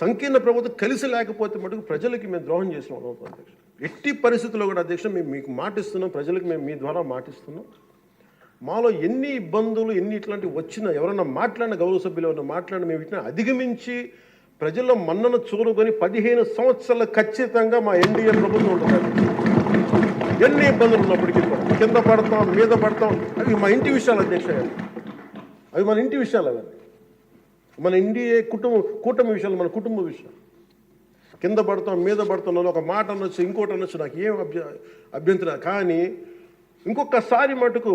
సంకీర్ణ ప్రభుత్వం కలిసి లేకపోతే మటుకు ప్రజలకి మేము ద్రోహం చేసిన వాళ్ళం అవుతాం అధ్యక్ష ఎట్టి పరిస్థితుల్లో కూడా అధ్యక్ష మేము మీకు మాటిస్తున్నాం ప్రజలకు మేము మీ ద్వారా మాటిస్తున్నాం. మాలో ఎన్ని ఇబ్బందులు ఎన్ని ఇట్లాంటివి వచ్చినా ఎవరైనా మాట్లాడిన గౌరవ సభ్యులు ఎవరన్నా మాట్లాడిన మేము ఇట్లా అధిగమించి ప్రజల్లో మన్నను చూరుకొని పదిహేను సంవత్సరాలు ఖచ్చితంగా మా ఎన్డీఏ ప్రభుత్వం ఉంటుంది. ఎన్ని ఇబ్బందులు ఉన్నప్పటికీ కింద పడతాం మీద పడతాం. అవి మా ఇంటి విషయాలు అధ్యక్ష. అవి మన ఇంటి విషయాలు అవన్నీ. మన ఇండియా కుటుంబ కూటమి విషయాలు మన కుటుంబ విషయాలు కింద పడతాం మీద పడుతున్నాను ఒక మాట అనొచ్చు ఇంకోటి అనొచ్చు నాకు ఏం అభ్య అభ్యంతరం కానీ ఇంకొకసారి మటుకు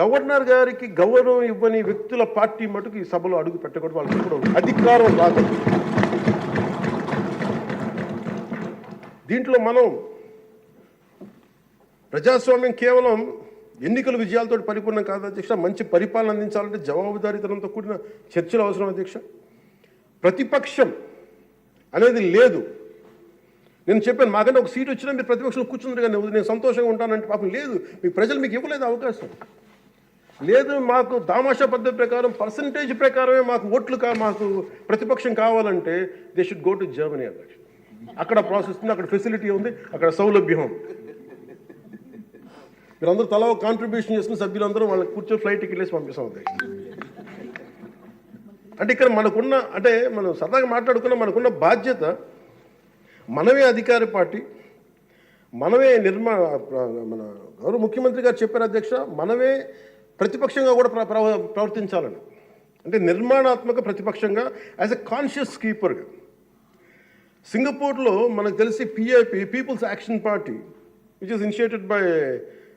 గవర్నర్ గారికి గౌరవం ఇవ్వని వ్యక్తుల పార్టీ మటుకు ఈ సభలో అడుగు పెట్టకూడదు వాళ్ళకి కూడా అధికారం రాదు. దీంట్లో మనం ప్రజాస్వామ్యం కేవలం ఎన్నికల విజయాలతో పరిపూర్ణం కాదు అధ్యక్ష. మంచి పరిపాలన అందించాలంటే జవాబుదారీతనంతో కూడిన చర్చలు అవసరం అధ్యక్ష. ప్రతిపక్షం అనేది లేదు. నేను చెప్పాను మాకంటే ఒక సీట్ వచ్చినా మీరు ప్రతిపక్షంలో కూర్చున్నారు కానీ నేను సంతోషంగా ఉంటానంటే పాపం లేదు. మీ ప్రజలు మీకు ఇవ్వలేదు అవకాశం. లేదు మాకు దామాషా పద్ధతి ప్రకారం పర్సంటేజ్ ప్రకారమే మాకు ఓట్లు కా మాకు ప్రతిపక్షం కావాలంటే they should go to Germany అధ్యక్ష. అక్కడ ప్రాసెస్ ఉంది అక్కడ ఫెసిలిటీ ఉంది అక్కడ సౌలభ్యం ఉంది. మీరందరూ తలా ఒక కాంట్రిబ్యూషన్ చేసుకుని సభ్యులందరూ వాళ్ళకి కూర్చొని ఫ్లైట్ టికెట్ వేసి పంపిస్తాం అధ్యక్ష అంటే ఇక్కడ మనకున్న అంటే మనం సరదాగా మాట్లాడుకున్న మనకున్న బాధ్యత మనమే అధికార పార్టీ మనమే నిర్మా మన గౌరవ ముఖ్యమంత్రి గారు చెప్పారు అధ్యక్ష మనమే ప్రతిపక్షంగా కూడా ప్ర- ప్ర- ప్రవర్తించాలని. అంటే నిర్మాణాత్మక ప్రతిపక్షంగా యాజ్ ఎ కాన్షియస్ కీపర్గా సింగపూర్లో మనకు తెలిసి PIP people's action party which is initiated by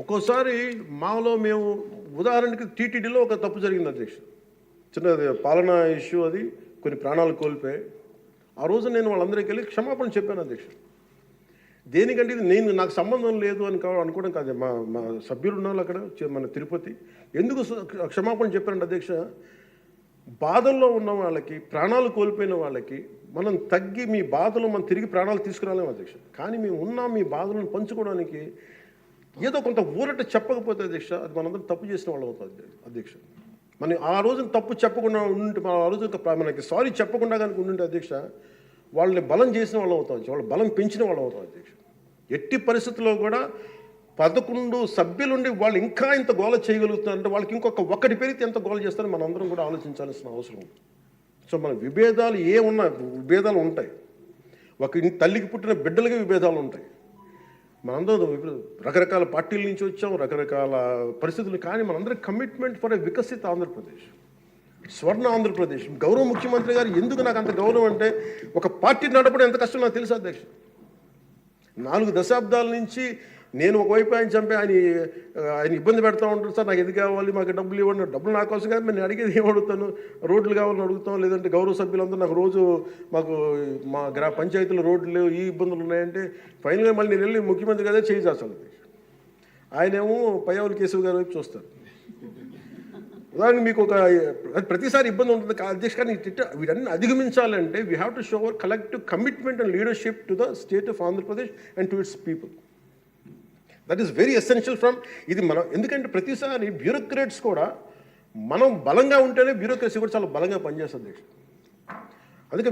ఒక్కోసారి మాలో మేము ఉదాహరణకి టీటీడీలో ఒక తప్పు జరిగింది అధ్యక్ష. చిన్న పాలనా ఇష్యూ అది కొన్ని ప్రాణాలు కోల్పోయాయి. ఆ రోజు నేను వాళ్ళందరికీ వెళ్ళి క్షమాపణ చెప్పాను అధ్యక్ష. దేనికంటే ఇది నేను నాకు సంబంధం లేదు అని అనుకోవడం కాదు. మా మా సభ్యులు ఉన్నారు అక్కడ మన తిరుపతి. ఎందుకు క్షమాపణ చెప్పారంటే అధ్యక్ష? బాధల్లో ఉన్న వాళ్ళకి ప్రాణాలు కోల్పోయిన వాళ్ళకి మనం తగ్గి మీ బాధలు మనం తిరిగి ప్రాణాలు తీసుకురాలేము అధ్యక్ష. కానీ మేము ఉన్నాం మీ బాధలను పంచుకోవడానికి ఏదో కొంత ఊరట చెప్పకపోతే అధ్యక్ష అది మనందరం తప్పు చేసిన వాళ్ళు అవుతుంది అధ్యక్ష. మనం ఆ రోజున తప్పు చెప్పకుండా ఉంటే మనం ఆ రోజు మనకి సారీ చెప్పకుండా కనుక ఉండుంటే అధ్యక్ష వాళ్ళని బలం చేసిన వాళ్ళు అవుతాం వాళ్ళు బలం పెంచిన వాళ్ళు అవుతాం అధ్యక్ష. ఎట్టి పరిస్థితుల్లో కూడా పదకొండు సభ్యులుండి వాళ్ళు ఇంకా ఇంత గోల చేయగలుగుతున్నారంటే వాళ్ళకి ఇంకొక ఒక్కటి పెరిగితే ఎంత గోల చేస్తారో మనందరం కూడా ఆలోచించాల్సిన అవసరం ఉంది. సో మన విభేదాలు ఏ ఉన్నా విభేదాలు ఉంటాయి. ఒక తల్లికి పుట్టిన బిడ్డలకి విభేదాలు ఉంటాయి. మనందరం ఇప్పుడు రకరకాల పార్టీల నుంచి వచ్చాం రకరకాల పరిస్థితులు కానీ మనందరం కమిట్మెంట్ ఫర్ ఏ వికసిత ఆంధ్రప్రదేశ్. స్వర్ణ ఆంధ్రప్రదేశ్. గౌరవ ముఖ్యమంత్రి గారు ఎందుకు నాకు అంత గౌరవం అంటే ఒక పార్టీ నడపడం ఎంత కష్టం నాకు తెలుసు అధ్యక్ష. నాలుగు దశాబ్దాల నుంచి నేను ఒకవైపు ఆయన చంపి ఆయన ఆయన ఇబ్బంది పెడతా ఉంటాడు సార్ నాకు ఇది కావాలి? మాకు డబ్బులు ఇవ్వండి. డబ్బులు నా కోసం కాదు నేను అడిగేది ఏం అడుగుతాను? రోడ్లు కావాలని అడుగుతాం లేదంటే గౌరవ సభ్యులందరూ నాకు రోజు మాకు మా గ్రా పంచాయతీలో రోడ్లు లేవు ఈ ఇబ్బందులు ఉన్నాయంటే ఫైనల్గా మళ్ళీ నేను వెళ్ళి ముఖ్యమంత్రి కదా చేయి అసలు ఆయనేమో పయ్యవులు కేశవ్ గారి వైపు చూస్తారు ఉదాహరణకి మీకు ఒక ప్రతిసారి ఇబ్బంది ఉంటుంది. కా- అధ్యక్ష కానీ ఇట్ట వీటన్ని అధిగమించాలంటే we have to show our collective commitment and leadership to the state of Andhra Pradesh and to its people that is very essential from ఇది మనం ఎందుకంటే ప్రతిసారి బ్యూరోక్రేట్స్ కూడా మనం బలంగా ఉంటేనే బ్యూరోక్రసీ కూడా చాలా బలంగా పనిచేస్తుంది. అందుకే